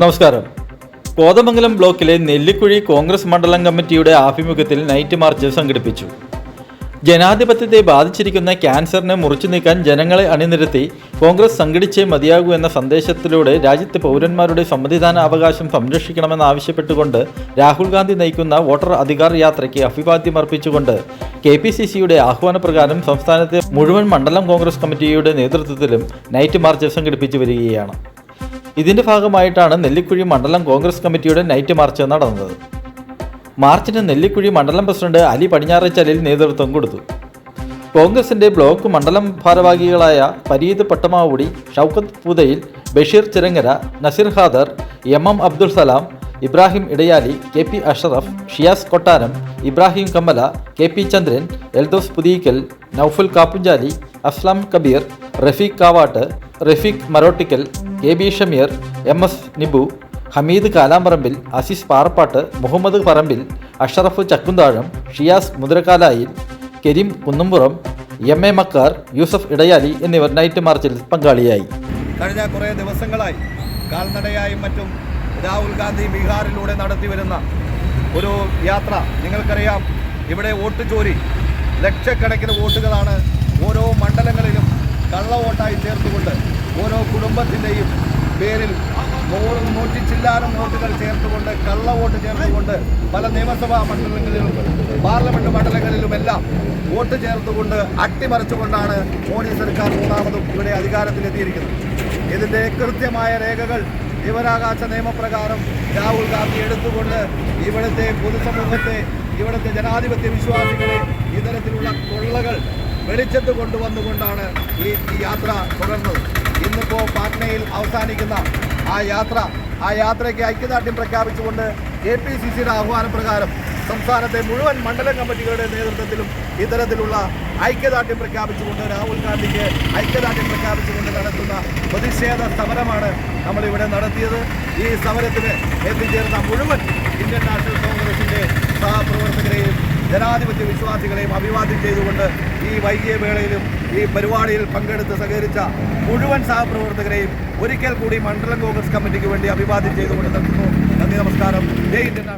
നമസ്കാരം. കോതമംഗലം ബ്ലോക്കിലെ നെല്ലിക്കുഴി കോൺഗ്രസ് മണ്ഡലം കമ്മിറ്റിയുടെ ആഭിമുഖ്യത്തിൽ നൈറ്റ് മാർച്ച് സംഘടിപ്പിച്ചു. ജനാധിപത്യത്തെ ബാധിച്ചിരിക്കുന്ന ക്യാൻസറിനെ മുറിച്ചു നീക്കാൻ ജനങ്ങളെ അണിനിരത്തി കോൺഗ്രസ് സംഘടിച്ചേ മതിയാകൂ എന്ന സന്ദേശത്തിലൂടെ രാജ്യത്തെ പൗരന്മാരുടെ സമ്മതിദാന അവകാശം സംരക്ഷിക്കണമെന്നാവശ്യപ്പെട്ടുകൊണ്ട് രാഹുൽ ഗാന്ധി നയിക്കുന്ന വോട്ടർ അധികാർ യാത്രയ്ക്ക് അഭിവാദ്യമർപ്പിച്ചുകൊണ്ട് കെ പി സി സിയുടെ ആഹ്വാനപ്രകാരം സംസ്ഥാനത്തെ മുഴുവൻ മണ്ഡലം കോൺഗ്രസ് കമ്മിറ്റിയുടെ നേതൃത്വത്തിലും നൈറ്റ് മാർച്ച് സംഘടിപ്പിച്ചു വരികയാണ്. ഇതിന്റെ ഭാഗമായിട്ടാണ് നെല്ലിക്കുഴി മണ്ഡലം കോൺഗ്രസ് കമ്മിറ്റിയുടെ നൈറ്റ് മാർച്ച് നടന്നത്. മാർച്ചിന് നെല്ലിക്കുഴി മണ്ഡലം പ്രസിഡന്റ് അലി പടിഞ്ഞാറച്ചലിൽ നേതൃത്വം കൊടുത്തു. കോൺഗ്രസിന്റെ ബ്ലോക്ക് മണ്ഡലം ഭാരവാഹികളായ Pareeth Pattamavudi Shoukath Poothayil Basheer Chirangara Naseer Khader M M Abdul Salam Ibrahim Edayali K P Ashraf Shiyas Kottaram Ibrahim Kammala K P Chandran Eldhose Puthiyikkal Noufal Kappunchali Aslam Kabeer Rafeeq Kavattu Rafeeq Marottikkal K B Shameer M S Nibu Hameed കാലാമ്പറമ്പിൽ Azeez Parappattu Muhammad Parambil Ashraf Chakkunthazham Shiyas Mudrakkalayil Kareem Kunnumpuram M A Makkar Yusuf Edayali എന്നിവർ നൈറ്റ് മാർച്ചിൽ പങ്കാളിയായി. കഴിഞ്ഞ കുറേ ദിവസങ്ങളായി കാൽനടയായും മറ്റും രാഹുൽ ഗാന്ധി ബീഹാറിലൂടെ നടത്തി വരുന്ന ഒരു യാത്ര. നിങ്ങൾക്കറിയാം ഇവിടെ വോട്ട് ചോരി ലക്ഷക്കണക്കിന് വോട്ടുകളാണ് ഓരോ മണ്ഡലങ്ങളിലും കള്ള വോട്ടായി ചേർത്തുകൊണ്ട് ഓരോ കുടുംബത്തിന്റെയും പേരിൽ നൂറും നൂറ്റി ചില്ലാനും വോട്ടുകൾ ചേർത്തുകൊണ്ട് കള്ളവോട്ട് ചേർത്തുകൊണ്ട് പല നിയമസഭാ മണ്ഡലങ്ങളിലും പാർലമെന്റ് മണ്ഡലങ്ങളിലുമെല്ലാം വോട്ട് ചേർത്തുകൊണ്ട് അട്ടിമറിച്ചുകൊണ്ടാണ് മോദി സർക്കാർ മൂന്നാമതും ഇവിടെ അധികാരത്തിലെത്തിയിരിക്കുന്നത്. ഇതിന്റെ കൃത്യമായ രേഖകൾ വിവരാകാശ നിയമപ്രകാരം രാഹുൽ ഗാന്ധി എടുത്തുകൊണ്ട് ഇവിടുത്തെ പൊതുസമൂഹത്തെ ഇവിടുത്തെ ജനാധിപത്യ വിശ്വാസികളെ ഇത്തരത്തിലുള്ള കൊള്ളകൾ വെളിച്ചത്ത് കൊണ്ടുവന്നുകൊണ്ടാണ് ഈ യാത്ര തുടർന്നത്. ഇന്നിപ്പോൾ പാട്നയിൽ അവസാനിക്കുന്ന ആ യാത്ര ആ യാത്രയ്ക്ക് ഐക്യദാർഢ്യം പ്രഖ്യാപിച്ചുകൊണ്ട് കെ പി സി സിയുടെ ആഹ്വാനപ്രകാരം സംസ്ഥാനത്തെ മുഴുവൻ മണ്ഡലം കമ്മിറ്റികളുടെ നേതൃത്വത്തിലും ഇത്തരത്തിലുള്ള ഐക്യദാർഢ്യം പ്രഖ്യാപിച്ചുകൊണ്ട് രാഹുൽ ഗാന്ധിക്ക് ഐക്യദാർഢ്യം പ്രഖ്യാപിച്ചുകൊണ്ട് നടത്തുന്ന പ്രതിഷേധ സമരമാണ് നമ്മളിവിടെ നടത്തിയത്. ഈ സമരത്തിന് എത്തിച്ചേർന്ന മുഴുവൻ ഇന്ത്യൻ നാഷണൽ കോൺഗ്രസിന്റെ ജനാധിപത്യ വിശ്വാസികളെയും അഭിവാദ്യം ചെയ്തുകൊണ്ട് ഈ വൈകിയ വേളയിലും ഈ പരിപാടിയിൽ പങ്കെടുത്ത് സഹകരിച്ച മുഴുവൻ സഹപ്രവർത്തകരെയും ഒരിക്കൽ കൂടി മണ്ഡലം കോൺഗ്രസ് കമ്മിറ്റിക്ക് വേണ്ടി അഭിവാദ്യം ചെയ്തുകൊണ്ട് നിർത്തുന്നു. നന്ദി നമസ്കാരം. ജയ് ഇന്ത്യൻ